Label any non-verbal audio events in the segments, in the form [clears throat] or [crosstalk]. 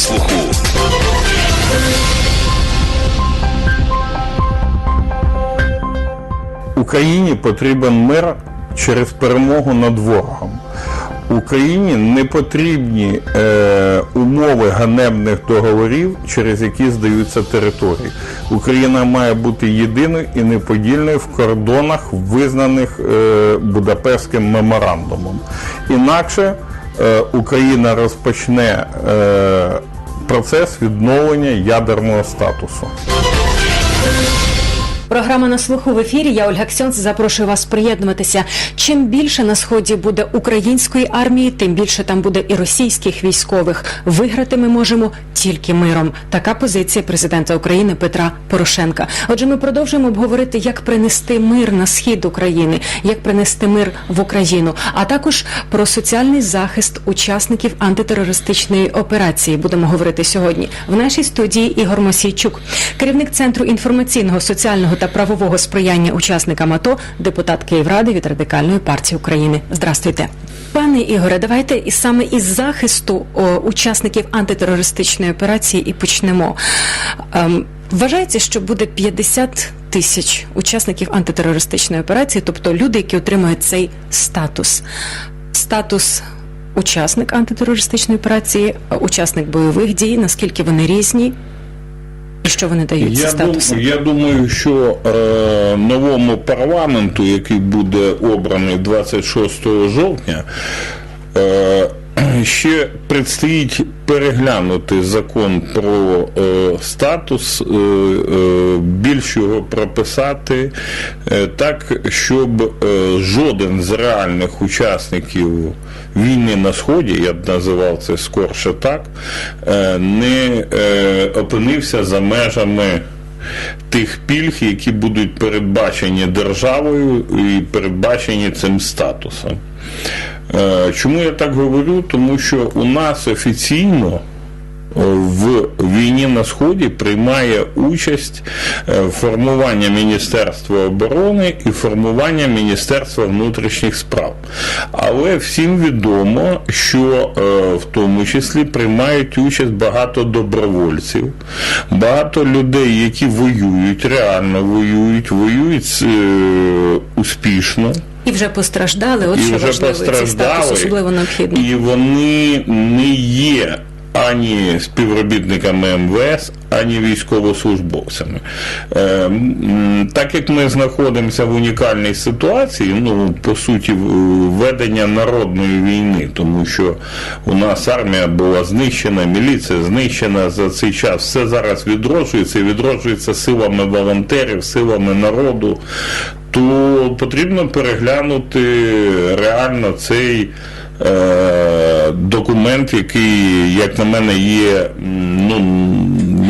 слуху. Україні потрібен мир через перемогу над ворогом. Україні не потрібні е, умови ганебних договорів, через які здаються території. Україна має бути єдиною і неподільною в кордонах, визнаних е, Будапештським меморандумом. Інакше е, Україна розпочне е, процес відновлення ядерного статусу. Програма на слуху в ефірі. Я Ольга Ксьонц. Запрошую вас приєднуватися. Чим більше на сході буде української армії, тим більше там буде і російських військових. Виграти ми можемо тільки миром. Така позиція президента України Петра Порошенка. Отже, ми продовжуємо обговорити, як принести мир на схід України, як принести мир в Україну, а також про соціальний захист учасників антитерористичної операції. Будемо говорити сьогодні в нашій студії. Ігор Мосійчук, керівник центру інформаційного, соціального та правового сприяння учасникам АТО, депутат Київради від радикальної партії України. Здрастуйте, пане Ігоре. Давайте і саме із захисту о, учасників антитерористичної операції і почнемо. Ем, Вважається, що буде 50 тисяч учасників антитерористичної операції, тобто люди, які отримають цей статус. Статус учасник антитерористичної операції, учасник бойових дій, наскільки вони різні, що вони дають Я, статуси? дум, я думаю, що е, новому парламенту, який буде обраний 26 жовтня, е, [clears throat] ще предстоїть переглянути закон про е, статус, е, е, більш його прописати е, так, щоб е, жоден з реальних учасників війни на сході, я б називав це скорше так, е, не е, опинився за межами тих пільг, які будуть передбачені державою і передбачені цим статусом. Е, Чому я так говорю? Тому що у нас офіційно е, в війні на Сході приймає участь е, формування Міністерства оборони і формування Міністерства внутрішніх справ. Але всім відомо, що в тому числі приймають участь багато добровольців, багато людей, які воюють, реально воюють, воюють успішно. І вже постраждали, от І що вже важливо, цей статус особливо необхідний. І вони не є ані співробітниками МВС, ані військовослужбовцями. Е, так як ми знаходимося в унікальній ситуації, ну, по суті, ведення народної війни, тому що у нас армія була знищена, міліція знищена за цей час. Все зараз відроджується і відроджується силами волонтерів, силами народу. То потрібно переглянути реально цей е, документ, який, як на мене, є, ну,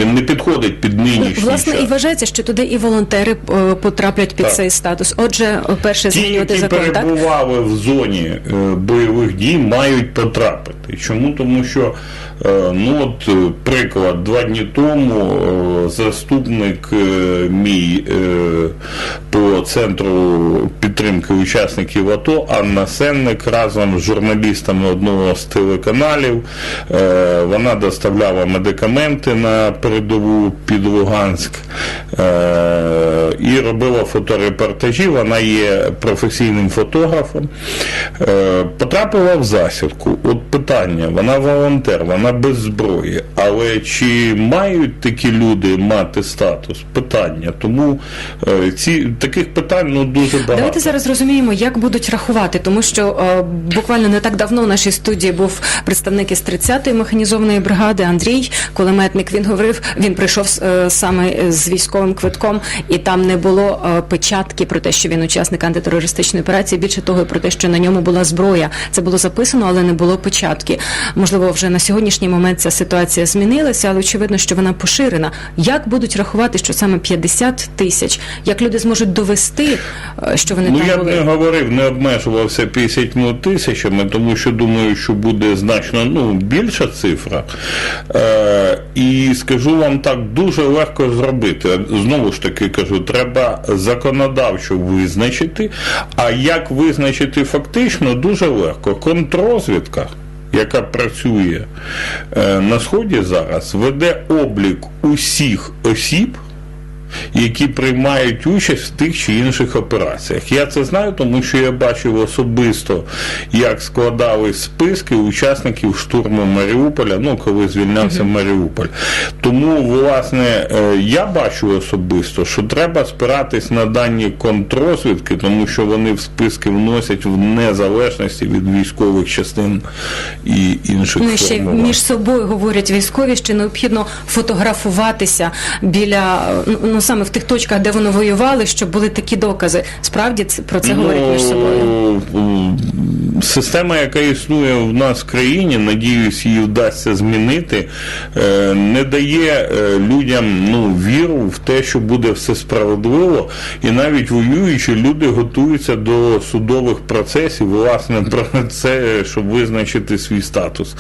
він не підходить під нинішній Власне, час. і вважається, що туди і волонтери е, потраплять під Так. цей статус. Отже, перше Ті, змінювати закон, так? перебували в зоні е, бойових дій, мають потрапити. Чому? Тому що, е, ну от е, приклад, два дні тому е, заступник е, мій е, по центру підтримки учасників АТО Анна Сенник разом з журналістами одного з телеканалів. е, Вона доставляла медикаменти на передову під Луганськ е, і робила фоторепортажі. Вона є професійним фотографом. Е, Потрапила в засідку. От питання, вона волонтер, вона без зброї. Але чи мають такі люди мати статус? Питання. Тому е, ці таких питань ну дуже багато. Давайте зараз зрозуміємо, як будуть рахувати, тому що е, буквально не так давно в нашій студії був представник із 30-ї механізованої бригади Андрій Кулеметник. Він говорив, він прийшов е, саме з військовим квитком, і там не було е, печатки про те, що він учасник антитерористичної операції. Більше того, про те, що на ньому була зброя. Це було записано, але не було печатки. Можливо, вже на сьогоднішній момент ця ситуація змінилася, але очевидно, що вона поширена. Як будуть рахувати, що саме 50 тисяч? Як люди зможуть довести, е, що вони Ну, там я б не говорив, не обмежувався 50 тисячами, тому що думаю, що буде значно ну, більша цифра. Е, і скажу вам так, дуже легко зробити. Знову ж таки кажу, треба законодавчо визначити. А як визначити фактично, дуже легко. Контррозвідка яка працює е, на сході зараз, веде облік усіх осіб. Які приймають участь в тих чи інших операціях. Я це знаю, тому що я бачив особисто, як складали списки учасників штурму Маріуполя, ну коли звільнявся Маріуполь. Тому, власне, е, я бачу особисто, що треба спиратись на дані контрозвідки, тому що вони в списки вносять в незалежності від військових частин і інших Ну ще між собою говорять військові, що необхідно фотографуватися біля ну, ну саме в тих точках, де вони воювали, щоб були такі докази. Справді це про це говорять між собою. Ну, Система, яка існує в нас в країні, надіюсь, її вдасться змінити, е, не дає е, людям ну, віру в те, що буде все справедливо, і навіть воюючи, люди готуються до судових процесів, власне, про це, щоб визначити свій статус.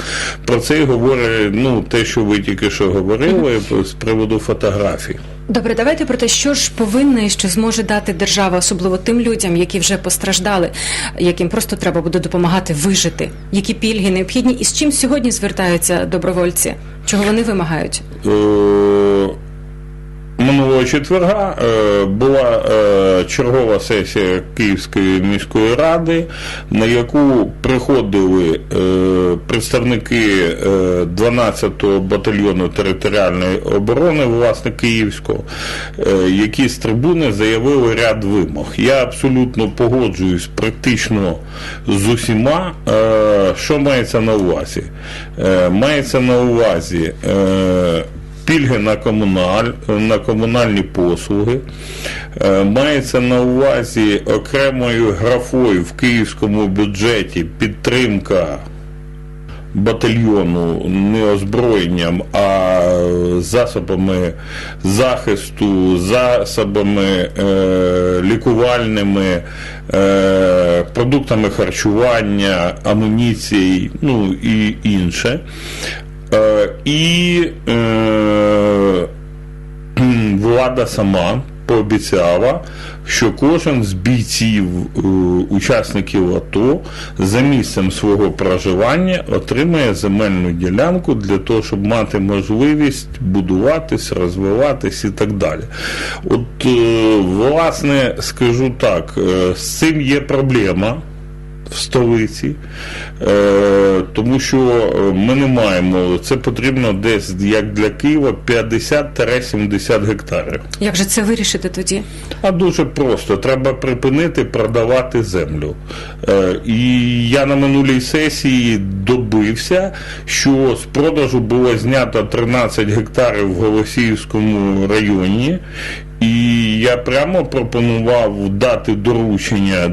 Про це і говорить ну, те, що ви тільки що говорили з приводу фотографій. Добре, давайте про те, що ж повинна і що зможе дати держава, особливо тим людям, які вже постраждали, яким просто треба буде допомагати вижити. Які пільги необхідні, і з чим сьогодні звертаються добровольці? Чого вони вимагають? Минулого четверга е, була е, чергова сесія Київської міської ради, на яку приходили е, представники е, 12-го батальйону територіальної оборони, власне Київського, які з трибуни заявили ряд вимог. Я абсолютно погоджуюсь практично з усіма. Що мається на увазі? Мається на увазі. Е, пільги на, комуналь, на комунальні послуги. Е, Мається на увазі окремою графою в київському бюджеті підтримка батальйону не озброєнням, а засобами захисту, засобами е, лікувальними, е, продуктами харчування, амуніції, ну і інше. Е, і е, [clears throat] влада сама пообіцяла, що кожен з бійців, е, учасників АТО за місцем свого проживання отримає земельну ділянку для того, щоб мати можливість будуватись, розвиватись і так далі. От, власне, скажу так, з цим є проблема в столиці, е, тому що е, ми не маємо, це потрібно десь, як для Києва, 50-70 гектарів. Як же це вирішити тоді? А дуже просто, треба припинити продавати землю. Е, І я на минулій сесії добився, що з продажу було знято 13 гектарів в Голосіївському районі. І я прямо пропонував дати доручення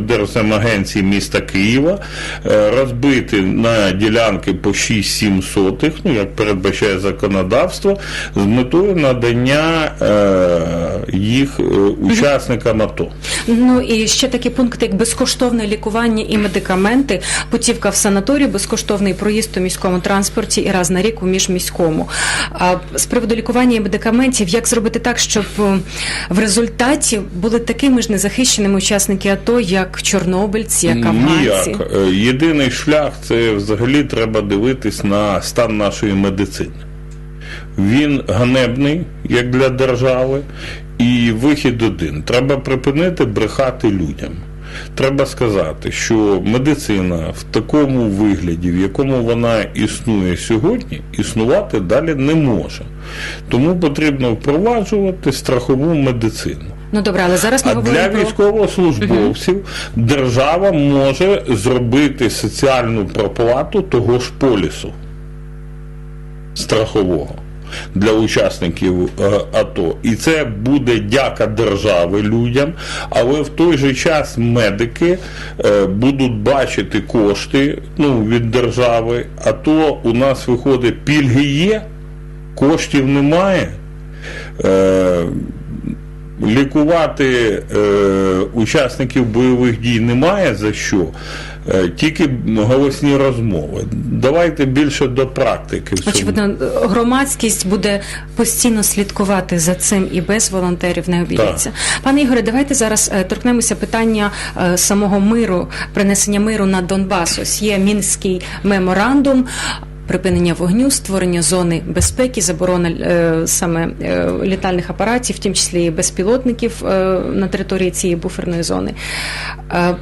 Держземагенції міста Києва е, розбити на ділянки по 6-7 сотих, ну як передбачає законодавство, з метою надання е, їх е, учасникам АТО. Ну і ще такі пункти, як безкоштовне лікування і медикаменти, путівка в санаторію, безкоштовний проїзд у міському транспорті і раз на рік у міжміському. А з приводу лікування і медикаментів, як зробити так, щоб в результаті були такими ж незахищеними учасники АТО, як чорнобильці, як афганці? Ніяк. Е, Єдиний шлях це взагалі треба дивитись на стан нашої медицини. Він ганебний, як для держави, і вихід один. Треба припинити брехати людям. Треба сказати, що медицина в такому вигляді, в якому вона існує сьогодні, існувати далі не може. Тому потрібно впроваджувати страхову медицину. Ну добре, але зараз ми А для про військовослужбовців держава може зробити соціальну проплату того ж полісу страхового для учасників е, АТО. І це буде дяка держави людям, але в той же час медики е, будуть бачити кошти ну, від держави, а то у нас виходить пільги є, коштів немає. Лікувати е, учасників бойових дій немає за що. е, тільки голосні розмови. Давайте більше до практики. Очевидно, громадськість буде постійно слідкувати за цим і без волонтерів не обійдеться. Пане Ігоре, давайте зараз е, торкнемося питання е, самого миру, принесення миру на Донбас. Ось є мінський меморандум. Припинення вогню, створення зони безпеки, заборона е, саме е, літальних апаратів, в тому числі і безпілотників е, на території цієї буферної зони. Е,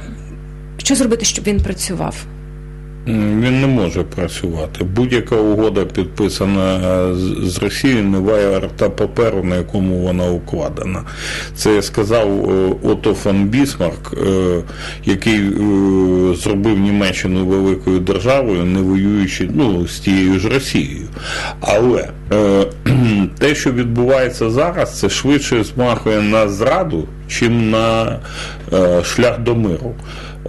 що зробити, щоб він працював? Він не може працювати. Будь-яка угода підписана е, з- Росією, не має арта паперу, на якому вона укладена. Це сказав е, Отто фон Бісмарк, е, який зробив Німеччину великою державою, не воюючи ну, з тією ж Росією. Але [clears throat] те, що відбувається зараз, це швидше змахує на зраду, чим на шлях до миру.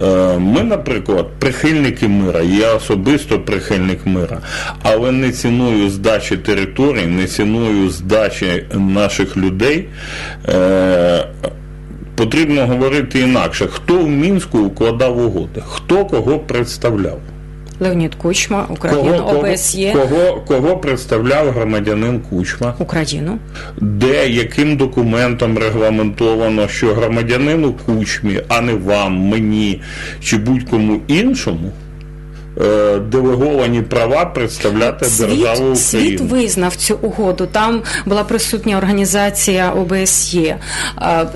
Е, Ми, наприклад, прихильники мира, я особисто прихильник мира, але не ціною здачі територій, не ціною здачі наших людей. Е, Потрібно говорити інакше, хто в мінську укладав угоди, хто кого представляв. Леонід Кучма, Україна, Кого, ОБСЄ, кого, кого представляв громадянин Кучма? Україну. де яким документом регламентовано, що громадянину кучмі, а не вам, мені чи будь-кому іншому, е, делеговані права представляти державу Світ, світ визнав цю угоду. Там була присутня організація ОБСЄ.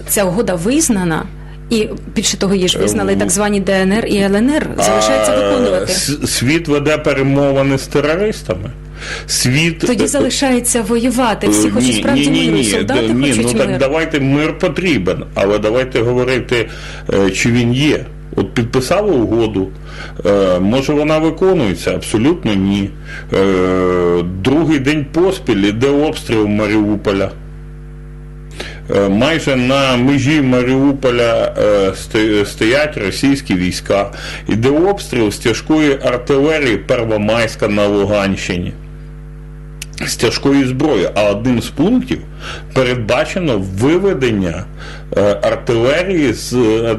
Ця угода визнана. І більше того, її ж визнали Е, так звані ДНР і ЛНР. Залишається виконувати. Світ веде перемовини з терористами. Світ Тоді залишається воювати. Всі Е, хочуть справді ні, ні, миру. ні, Солдати ні, хочуть ну так миру. давайте мир потрібен, але давайте говорити, е, чи він є. От підписали угоду, е, може вона виконується? Абсолютно ні. Е, Другий день поспіль іде обстріл Маріуполя. Е, Майже на межі Маріуполя е, стоять російські війська. Іде обстріл з тяжкої артилерії Первомайська на Луганщині з тяжкої зброї, а одним з пунктів передбачено виведення е, артилерії з, е,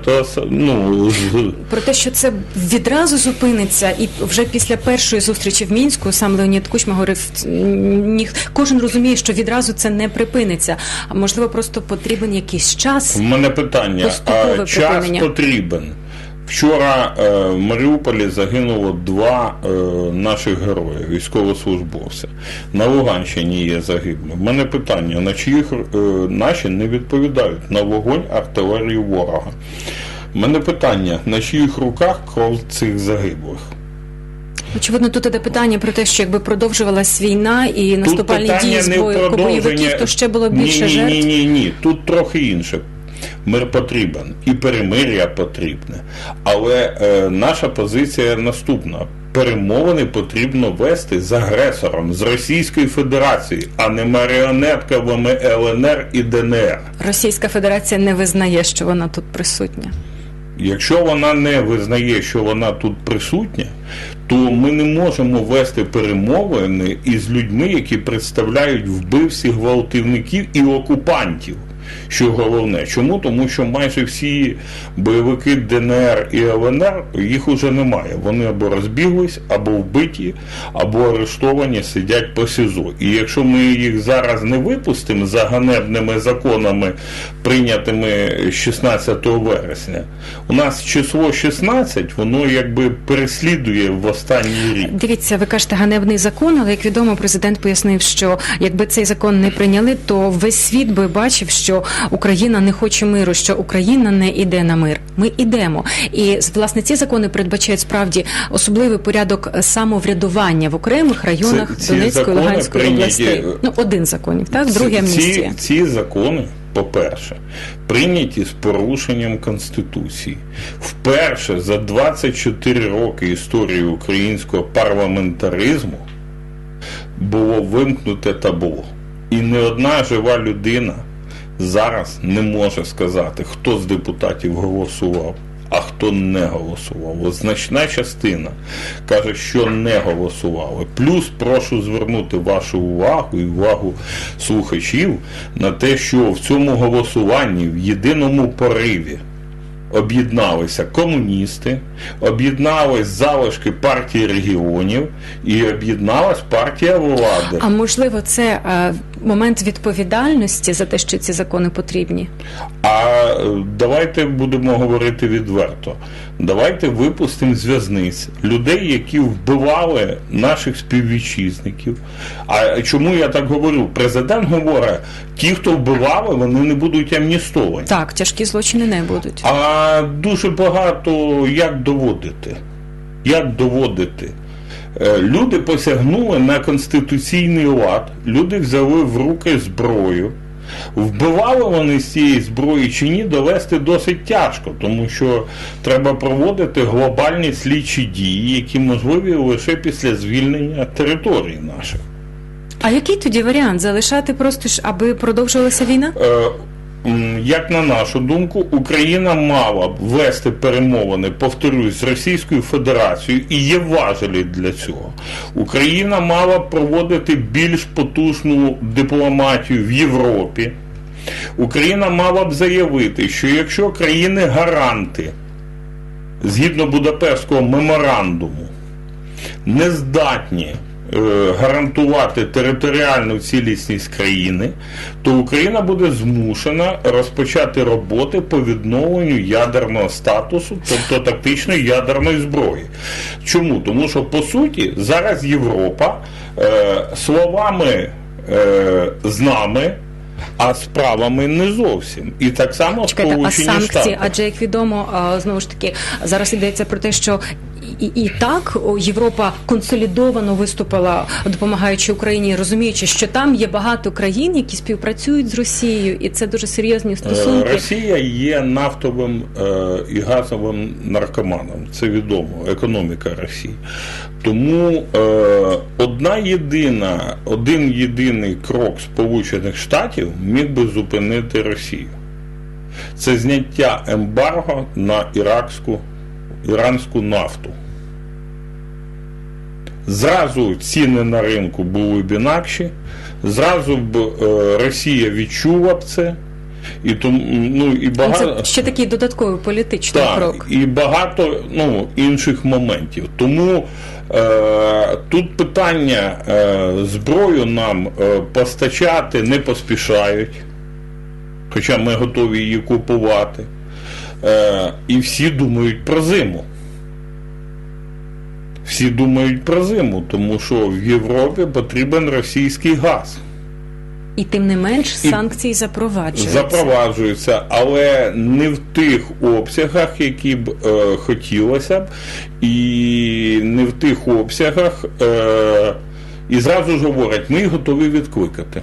ну, з Про те, що це відразу зупиниться, і вже після першої зустрічі в мінську сам Леонід Кучма говорив, ні, кожен розуміє, що відразу це не припиниться. А можливо, просто потрібен якийсь час. в мене питання. А час потрібен. Вчора е, в Маріуполі загинуло два е, наших герої, військовослужбовця. На Луганщині є загиблі. В мене питання, на чиїх е, наші не відповідають на вогонь артилерії ворога. В мене питання, на чиїх руках кров цих загиблих? Очевидно, тут іде питання про те, що якби продовжувалась війна і наступальні дії з бою бойовиків, то ще було ні, більше ні, жертв. Ні, ні, ні. Тут трохи інше. Мир потрібен і перемир'я потрібне. Але е, наша позиція наступна. Перемовини потрібно вести з агресором, з Російської Федерації, а не маріонетками ЛНР і ДНР. Російська Федерація не визнає, що вона тут присутня. Якщо вона не визнає, що вона тут присутня, то ми не можемо вести перемовини із людьми, які представляють вбивців, гвалтівників і окупантів. Що головне, чому? Тому що майже всі бойовики ДНР і ЛНР їх уже немає. Вони або розбіглись, або вбиті, або арештовані, сидять по СІЗО. І якщо ми їх зараз не випустимо за ганебними законами, прийнятими 16 вересня, у нас число 16, воно якби переслідує в останній рік. Дивіться, ви кажете ганебний закон, але як відомо, президент пояснив, що якби цей закон не прийняли, то весь світ би бачив, що Україна не хоче миру, що Україна не іде на мир. Ми ідемо. І власне ці закони передбачають справді особливий порядок самоврядування в окремих районах Це- ці Донецької закони Луганської областей. Ну один з законів, так Ці- другий амністія. Ці, ці закони, по-перше, прийняті з порушенням Конституції. Вперше за 24 роки історії українського парламентаризму було вимкнуте табло. І не одна жива людина зараз не може сказати, хто з депутатів голосував, а хто не голосував. От значна частина каже, що не голосували. Плюс прошу звернути вашу увагу і увагу слухачів на те, що в цьому голосуванні в єдиному пориві об'єдналися комуністи, об'єднались залишки партії регіонів і об'єдналась партія влади. А можливо, це е, момент відповідальності за те, що ці закони потрібні? А е, давайте будемо говорити відверто. Давайте випустимо з в'язниць людей, які вбивали наших співвітчизників. А чому я так говорю? Президент говорить, ті, хто вбивали, вони не будуть амністовані. Так, тяжкі злочини не будуть. А дуже багато як доводити? Як доводити? Е, Люди посягнули на конституційний лад, люди взяли в руки зброю. Вбивали вони з цієї зброї чи ні, довести досить тяжко, тому що треба проводити глобальні слідчі дії, які можливі лише після звільнення територій наших. А який тоді варіант? Залишати просто ж, аби продовжувалася війна? Е, Як на нашу думку, Україна мала б вести перемовини, повторюсь, з Російською Федерацією і є важелі для цього. Україна мала б проводити більш потужну дипломатію в Європі. Україна мала б заявити, що якщо країни-гаранти згідно Будапештського меморандуму не здатні гарантувати територіальну цілісність країни, то Україна буде змушена розпочати роботи по відновленню ядерного статусу, тобто тактичної ядерної зброї. Чому? Тому що по суті зараз Європа е, словами е, з нами. А справами не зовсім. І так само Чекайте, а санкції, Штати. адже як відомо, знову ж таки, зараз йдеться про те, що і, і так Європа консолідовано виступила, допомагаючи Україні, розуміючи, що там є багато країн, які співпрацюють з Росією, і це дуже серйозні Е, стосунки. Росія є нафтовим е, і газовим наркоманом. Це відомо, економіка Росії. Тому е, одна єдина, один єдиний крок Сполучених Штатів міг би зупинити Росію. Це зняття ембарго на іракську, іранську нафту. Зразу ціни на ринку були б інакші, зразу б е, Росія відчула б це. І тому ну і багато Це ще такий додатковий політичний так, крок. і багато ну, інших моментів. Тому е, тут питання е, зброю нам е, постачати не поспішають, хоча ми готові її купувати. Е, і всі думають про зиму. Всі думають про зиму, тому що в Європі потрібен російський газ. І тим не менш санкції запроваджуються. запроваджуються, але не в тих обсягах, які б е, хотілося б, і не в тих обсягах. Е, і зразу ж говорять, ми їх готові відкликати.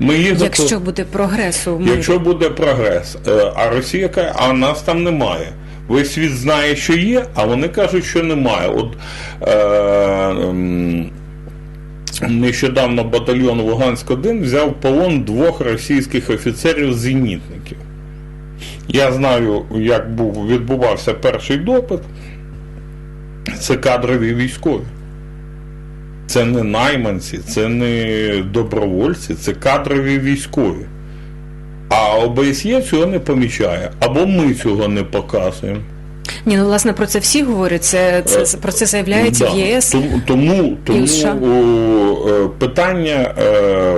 Ми їх готові- Якщо буде прогрес у мирі. Якщо буде прогрес, Е, а Росія каже, а нас там немає. Весь світ знає, що є, а вони кажуть, що немає. От е, м, нещодавно батальйон Луганськ-1 взяв полон двох російських офіцерів-зенітників. Я знаю, як був, відбувався перший допит. Це кадрові військові. Це не найманці, це не добровольці, це кадрові військові. А ОБСЄ цього не помічає, або ми цього не показуємо. Ні, ну власне про це всі говорять. Це, це про це заявляється Да. в ЄС. Тому, тому, тому о, е, питання е,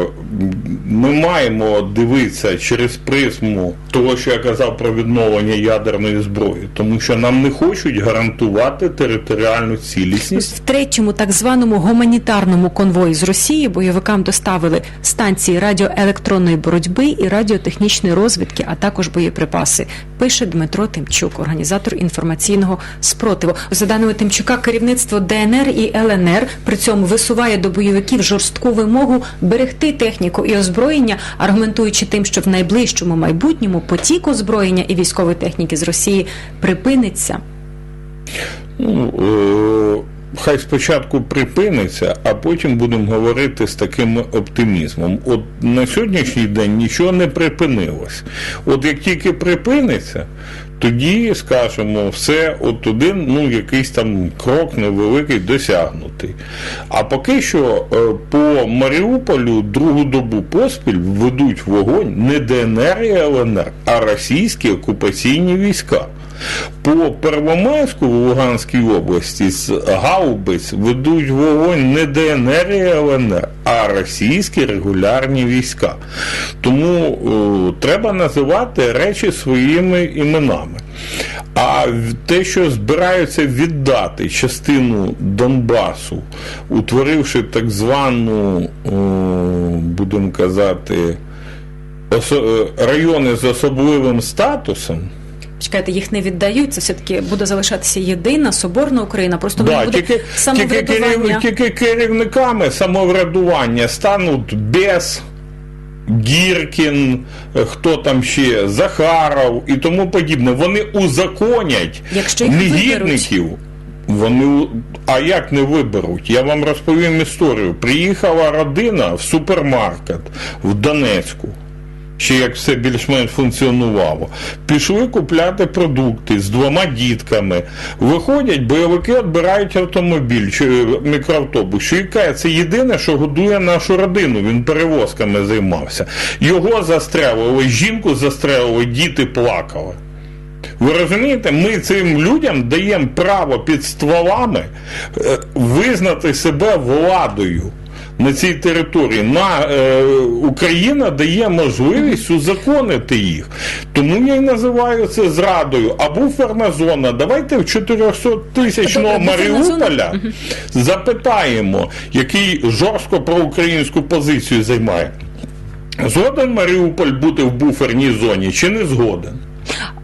ми маємо дивитися через призму того, що я казав про відновлення ядерної зброї, тому що нам не хочуть гарантувати територіальну цілісність. В третьому так званому гуманітарному конвої з Росії бойовикам доставили станції радіоелектронної боротьби і радіотехнічної розвідки, а також боєприпаси. Пише Дмитро Тимчук, організатор інформаційного спротиву. За даними Тимчука, керівництво ДНР і ЛНР при цьому висуває до бойовиків жорстку вимогу берегти техніку і озброєння, аргументуючи тим, що в найближчому майбутньому потік озброєння і військової техніки з Росії припиниться. Ну, е, хай спочатку припиниться, а потім будемо говорити з таким оптимізмом. От на сьогоднішній день нічого не припинилось. От як тільки припиниться, тоді скажемо, все от один, ну якийсь там крок невеликий досягнутий. А поки що е, по Маріуполю другу добу поспіль ведуть вогонь не ДНР і ЛНР, а російські окупаційні війська. По Первомайську в Луганській області з Гаубиць ведуть вогонь не ДНР і ЛНР, а російські регулярні війська. Тому о, треба називати речі своїми іменами. А те, що збираються віддати частину Донбасу, утворивши так звану, о, будемо казати, е, райони з особливим статусом. Чекайте, їх не віддають. Це все таки буде залишатися єдина соборна Україна. Просто Да, буде тільки, тільки, самоврядування. керів, тільки керівниками самоврядування стануть без Гіркін, хто там ще, Захаров і тому подібне. Вони узаконять Якщо їх негідників. Вони, а як не виберуть? Я вам розповім історію. Приїхала родина в супермаркет в Донецьку. Ще як все більш-менш функціонувало. Пішли купляти продукти з двома дітками. Виходять, бойовики відбирають автомобіль чи е, мікроавтобус. Каже, це єдине, що годує нашу родину. Він перевозками займався. Його застрелили, жінку застрелили, діти плакали. Ви розумієте, ми цим людям даємо право під стволами е, визнати себе владою на цій території. На, е, Україна дає можливість узаконити їх. Тому я і називаю це зрадою. А буферна зона. Давайте в 400 тисячного. Маріуполя запитаємо, який жорстко проукраїнську позицію займає. Згоден Маріуполь бути в буферній зоні чи не згоден?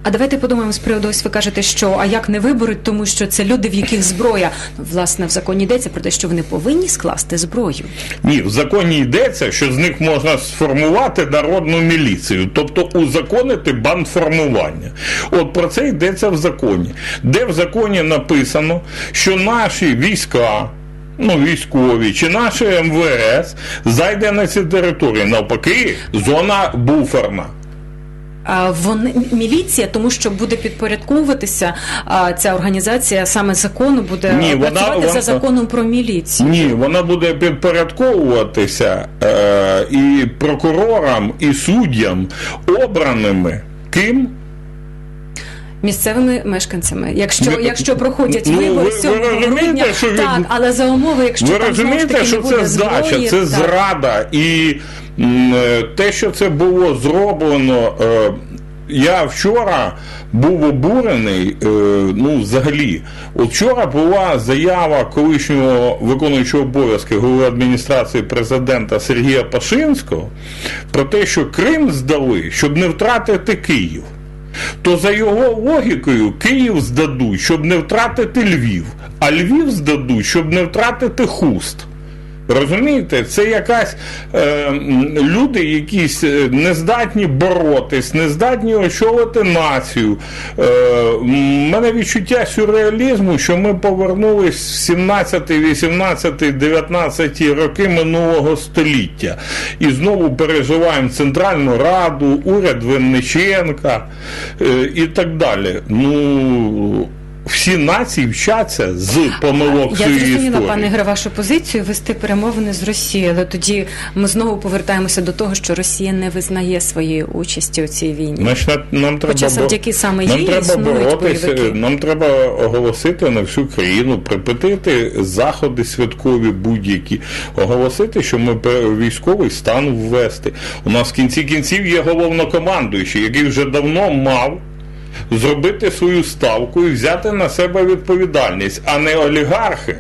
А давайте подумаємо з приводу, ось ви кажете, що а як не виберуть, тому що це люди, в яких зброя. Власне, в законі йдеться про те, що вони повинні скласти зброю. Ні, в законі йдеться, що з них можна сформувати народну міліцію, тобто узаконити бандформування. От про це йдеться в законі, де в законі написано, що наші війська. Ну, військові чи наше МВС зайде на ці території. Навпаки, зона буферна. Вони міліція, тому що буде підпорядковуватися а, ця організація саме закону, буде Ні, працювати вона- за законом про міліцію. Ні, вона буде підпорядковуватися е, і прокурорам, і суддям обраними ким? Місцевими мешканцями, якщо Ви- якщо проходять Ну, вибори ви- ви розумієте, грудня, що від- так, але за умови, якщо Ви там знову ж розумієте, таки що не буде це здача, це так. зрада, і те, що це було зроблено. е, Я вчора був обурений, е, ну взагалі. От вчора була заява колишнього виконуючого обов'язки голови адміністрації президента Сергія Пашинського про те, що Крим здали, щоб не втратити Київ. То за його логікою Київ здадуть, щоб не втратити Львів, а Львів здадуть, щоб не втратити хуст. Розумієте, це якась е, люди, якісь е, не здатні боротись, не здатні очолити націю. Е, мене відчуття сюрреалізму, що ми повернулись в 17, 18, 19 роки минулого століття і знову переживаємо Центральну Раду, уряд Винниченка е, і так далі. Ну всі нації вчаться з помилок Я своєї зрозуміла, пане Ігоре, вашу позицію вести перемовини з Росією, але тоді ми знову повертаємося до того, що Росія не визнає своєї участі у цій війні. Значить, нам- нам треба Хоча завдяки саме їй треба боротися, бойовики. нам треба оголосити на всю країну, припинити заходи святкові будь-які, оголосити, що ми військовий стан ввести. У нас в кінці кінців є головнокомандуючий, який вже давно мав. Зробити свою ставку і взяти на себе відповідальність, а не олігархи.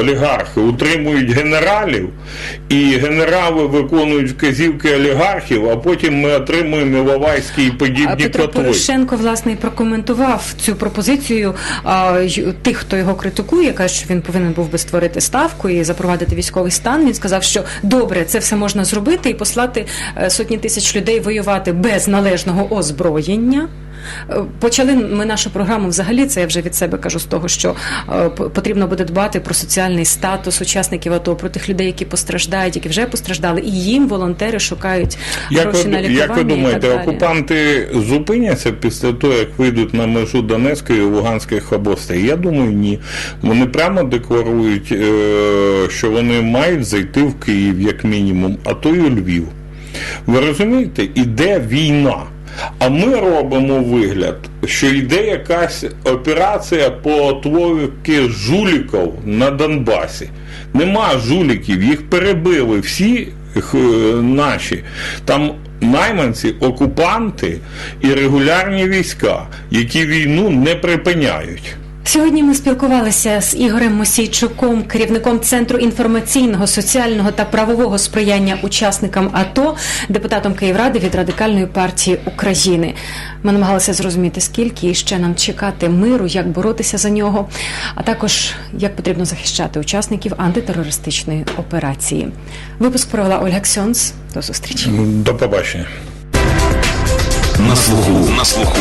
Олігархи утримують генералів, і генерали виконують вказівки олігархів, а потім ми отримуємо Іловайські і подібні Петро котли. Порошенко власне і прокоментував цю пропозицію а, тих, хто його критикує, каже, що він повинен був би створити ставку і запровадити військовий стан. Він сказав, що добре, це все можна зробити і послати е, сотні тисяч людей воювати без належного озброєння. Е, Почали ми нашу програму взагалі. Це я вже від себе кажу з того, що е, потрібно буде дбати про соціальний статус учасників АТО, про тих людей, які постраждають, які вже постраждали, і їм волонтери шукають Як гроші на ви, лікування. як ви думаєте, і так далі. окупанти зупиняться після того, як вийдуть на межу Донецької і Луганських областей? Я думаю, ні. Вони прямо декларують, е, що вони мають зайти в Київ, як мінімум, а то й у Львів. Ви розумієте, іде війна. А ми робимо вигляд, що йде якась операція по отловці жуліків на Донбасі. Нема жуліків, їх перебили всі е, наші. Там найманці, окупанти і регулярні війська, які війну не припиняють. Сьогодні ми спілкувалися з Ігорем Мосійчуком, керівником Центру інформаційного, соціального та правового сприяння учасникам АТО, депутатом Київради від Радикальної партії України. Ми намагалися зрозуміти, скільки і ще нам чекати миру, як боротися за нього, а також як потрібно захищати учасників антитерористичної операції. Випуск провела Ольга Ксьонс. До зустрічі. До побачення. На слуху. На слуху.